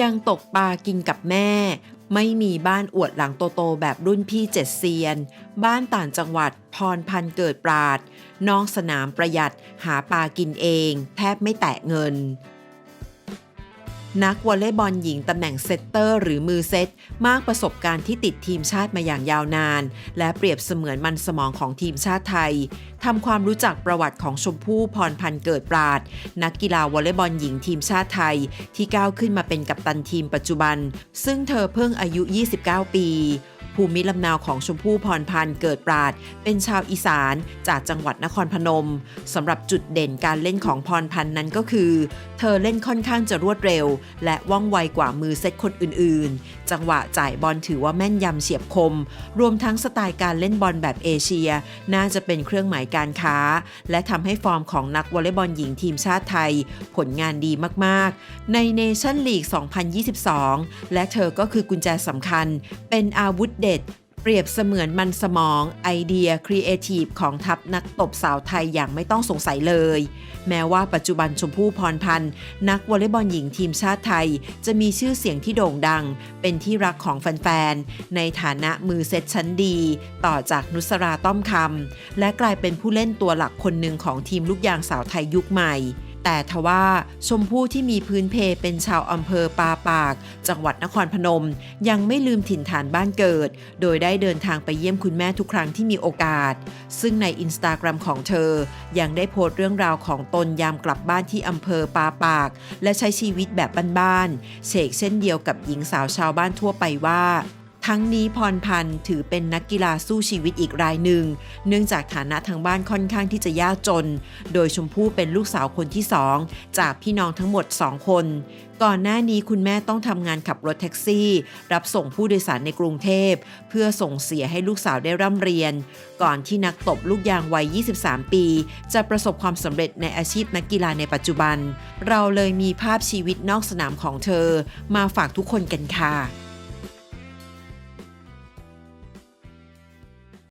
ยังตกปลากินกับแม่ ไม่มีบ้านอวดหลังโตๆแบบรุ่นพี่เจ็ดเซียน บ้านต่างจังหวัดพรพันเกิดปราด น้องสนามประหยัดหาปลากินเอง แทบไม่แตะเงิน นักวอลเลย์บอลหญิงตำแหน่งเซตเตอร์หรือมือเซต มากประสบการณ์ที่ติดทีมชาติมาอย่างยาวนาน และเปรียบเสมือนมันสมองของทีมชาติไทยทำความรู้จักประวัติของชมพู่พรพันธ์เกิดปราด นักกีฬาวอลเลย์บอลหญิงทีมชาติไทย ที่ก้าวขึ้นมาเป็นกัปตันทีมปัจจุบัน ซึ่งเธอเพิ่งอายุ 29 ปี ภูมิลำเนาของชมพู่พรพันธ์เกิดปราด เป็นชาวอีสานจากจังหวัดนครพนมสำหรับจุดเด่นการเล่นของพรพันธ์นั้นก็คือ เธอเล่นค่อนข้างจะรวดเร็ว และว่องไวกว่ามือเซตคนอื่น ๆ จังหวะจ่ายบอลถือว่าแม่นยำเฉียบคม รวมทั้งสไตล์การเล่นบอลแบบเอเชีย น่าจะเป็นเครื่องหมายการค้า และทำให้ฟอร์มของนักวอลเลย์บอลหญิงทีมชาติไทย ผลงานดีมาก ๆ ในเนชั่นลีก 2022 และเธอก็คือกุญแจสำคัญ เป็นอาวุธเด็ด เปรียบเสมือนมันสมองไอเดียครีเอทีฟของทัพนักตบสาวไทยอย่างไม่ต้องสงสัยเลย แม้ว่าปัจจุบันชมพู่พรพันธ์ นักวอลเลย์บอลหญิงทีมชาติไทย จะมีชื่อเสียงที่โด่งดัง เป็นที่รักของแฟนๆ ในฐานะมือเซตชั้นดี ต่อจากนุสราต้อมคำและกลายเป็นผู้เล่นตัวหลักคนหนึ่งของทีมลูกยางสาวไทยยุคใหม่ แต่ทว่าชมพู่ที่มีพื้นเพเป็นชาวอำเภอปาปาก จังหวัดนครพนม ยังไม่ลืมถิ่นฐานบ้านเกิด โดยได้เดินทางไปเยี่ยมคุณแม่ทุกครั้งที่มีโอกาส ซึ่งในอินสตาแกรมของเธอ ยังได้โพสต์เรื่องราวของตนยามกลับบ้านที่อำเภอปาปาก และใช้ชีวิตแบบบ้านๆเชกเช่นเดียวกับหญิงสาวชาวบ้านทั่วไปว่า ทั้งนี้พรพันธ์ถือเป็นนักกีฬาสู้ชีวิตอีกรายหนึ่ง เนื่องจากฐานะทางบ้านค่อนข้างที่จะยากจน โดยชมพู่เป็นลูกสาวคนที่สองจากพี่น้องทั้งหมด 2 คน ก่อนหน้านี้คุณแม่ต้องทำงานขับรถแท็กซี่ รับส่งผู้โดยสารในกรุงเทพ เพื่อส่งเสียให้ลูกสาวได้ร่ำเรียน ก่อนที่นักตบลูกยางวัย 23 ปี จะประสบความสำเร็จในอาชีพนักกีฬาในปัจจุบัน เราเลยมีภาพชีวิตนอกสนามของเธอ มาฝากทุกคนกันค่ะ